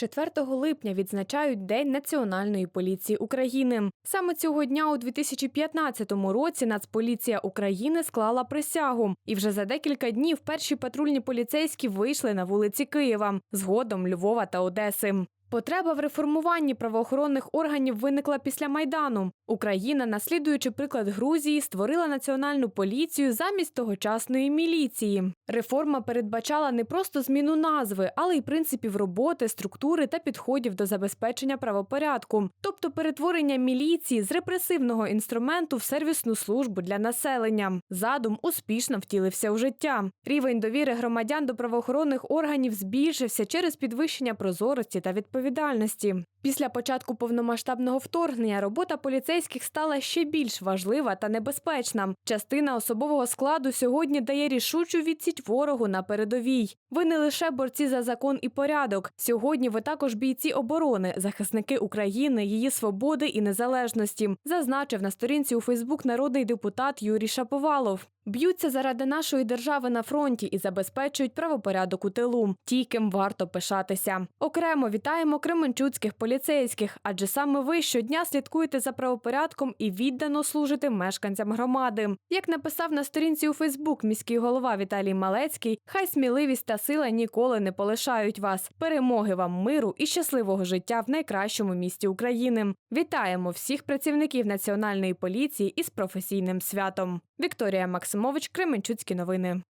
4 липня відзначають День Національної поліції України. Саме цього дня у 2015 році Нацполіція України склала присягу, і вже за декілька днів перші патрульні поліцейські вийшли на вулиці Києва, згодом Львова та Одеси. Потреба в реформуванні правоохоронних органів виникла після майдану. Україна, наслідуючи приклад Грузії, створила національну поліцію замість тогочасної міліції. Реформа передбачала не просто зміну назви, але й принципів роботи, структури та підходів до забезпечення правопорядку, тобто перетворення міліції з репресивного інструменту в сервісну службу для населення. Задум успішно втілився у життя. Рівень довіри громадян до правоохоронних органів збільшився через підвищення прозорості та відповідальності. Після початку повномасштабного вторгнення робота поліцейських стала ще більш важлива та небезпечна. Частина особового складу сьогодні дає рішучу відсіч ворогу на передовій. Ви не лише борці за закон і порядок. Сьогодні ви також бійці оборони, захисники України, її свободи і незалежності, зазначив на сторінці у Фейсбук народний депутат Юрій Шаповалов. Б'ються заради нашої держави на фронті і забезпечують правопорядок у тилу. Ті, ким варто пишатися. Окремо вітаємо кременчуцьких поліцейських, адже саме ви щодня слідкуєте за правопорядком і віддано служите мешканцям громади. Як написав на сторінці у Фейсбук міський голова Віталій Малецький, хай сміливість та сила ніколи не полишають вас. Перемоги вам, миру і щасливого життя в найкращому місті України. Вітаємо всіх працівників національної поліції із професійним святом. Вікторія Максимович, Кременчуцькі новини.